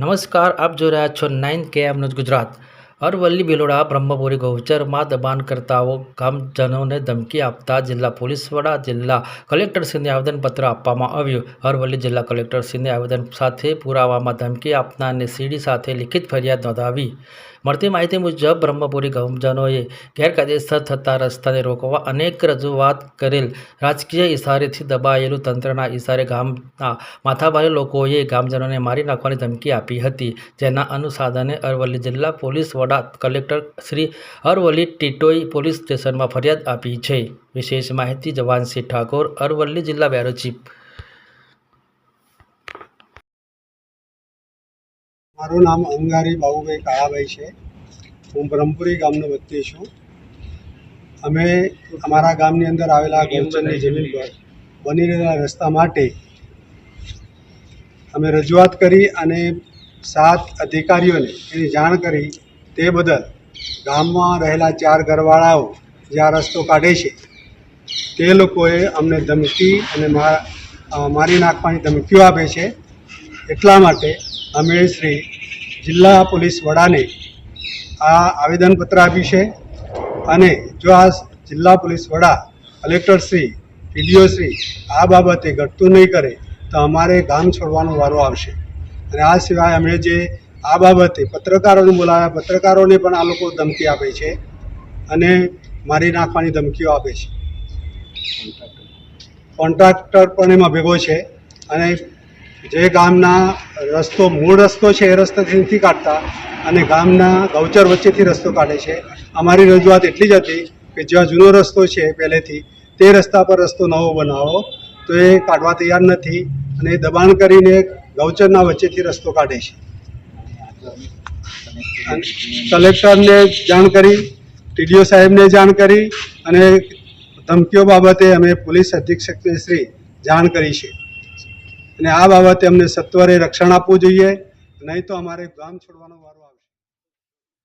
નમસ્કાર, આપ જોઈ રહ્યા છો નાઇન કે એમ ગુજરાત. અરવલ્લી, બિલોડા, બ્રહ્મપુરી ગૌચરમાં દબાણકર્તાઓ ગામજનોને ધમકી આપતા જિલ્લા પોલીસ વડા, જિલ્લા કલેક્ટરશ્રીને આવેદનપત્ર આપવામાં આવ્યું. અરવલ્લી જિલ્લા કલેક્ટરશ્રીને આવેદન સાથે પુરાવામાં ધમકી આપનારને સીડી સાથે લિખિત ફરિયાદ નોંધાવી. મળતી માહિતી મુજબ બ્રહ્મપુરી ગમજનોએ ગેરકાયદેસર થતા રસ્તાને રોકવા અનેક રજૂઆત કરેલ. રાજકીય ઇશારેથી દબાયેલું તંત્રના ઇશારે ગામના માથાભારે લોકોએ ગામજનોને મારી નાખવાની ધમકી આપી હતી. જેના અનુસાધને અરવલ્લી જિલ્લા પોલીસ વડા કલેક્ટર શ્રી અરવલ્લી ટીટોઈ પોલીસ સ્ટેશનમાં ફરિયાદ આપી છે. વિશેષ માહિતી જવાનસિંહ ઠાકોર, અરવલ્લી જિલ્લા બ્યુરો ચીફ મારું નામ અંગારી બાબુભાઈ કાળાભાઈ છે. હું બ્રહ્મપુરી ગામનો વ્યક્તિ છું. અમે અમારા ગામની અંદર આવેલા ગૌચરની જમીન પર બની રહેલા રસ્તા માટે અમે રજૂઆત કરી અને સાત અધિકારીઓને એની જાણ કરી. તે બદલ ગામમાં રહેલા ચાર ઘરવાળાઓ જે આ રસ્તો કાઢે છે તે લોકોએ અમને ધમકી અને મારી નાખવાની ધમકીઓ આપે છે. એટલા માટે અમે શ્રી જિલ્લા પોલીસ વડાને આ આવેદનપત્ર આપ્યું છે અને જો આ જિલ્લા પોલીસ વડા કલેક્ટરશ્રી પીડીઓશ્રી આ બાબતે ઘટતું નહીં કરે તો અમારે ગામ છોડવાનો વારો આવશે. અને આ સિવાય અમે જે આ બાબતે પત્રકારોને બોલાવ્યા, પત્રકારોને પણ આ લોકો ધમકી આપે છે અને મારી નાખવાની ધમકીઓ આપે છે. કોન્ટ્રાક્ટર પણ એમાં ભેગો છે અને જે ગામના રસ્તો, મૂળ રસ્તો છે એ રસ્તાથી નથી કાઢતા અને ગામના ગૌચર વચ્ચેથી રસ્તો કાઢે છે. અમારી રજૂઆત એટલી જ હતી કે જ્યાં જૂનો રસ્તો છે પહેલેથી, તે રસ્તા પર રસ્તો નવો બનાવો. તો એ કાઢવા તૈયાર નથી અને દબાણ કરીને ગૌચરના વચ્ચેથી રસ્તો કાઢે છે. કલેક્ટરને જાણ કરી, ટીડીઓ સાહેબને જાણ કરી અને ધમકીઓ બાબતે અમે પોલીસ અધિક્ષક શ્રી જાણ કરી છે. અને આ બાબતે અમને સત્વરે રક્ષણ આપવું જોઈએ. નહીં તો અમારે ગામ છોડવાનો વારો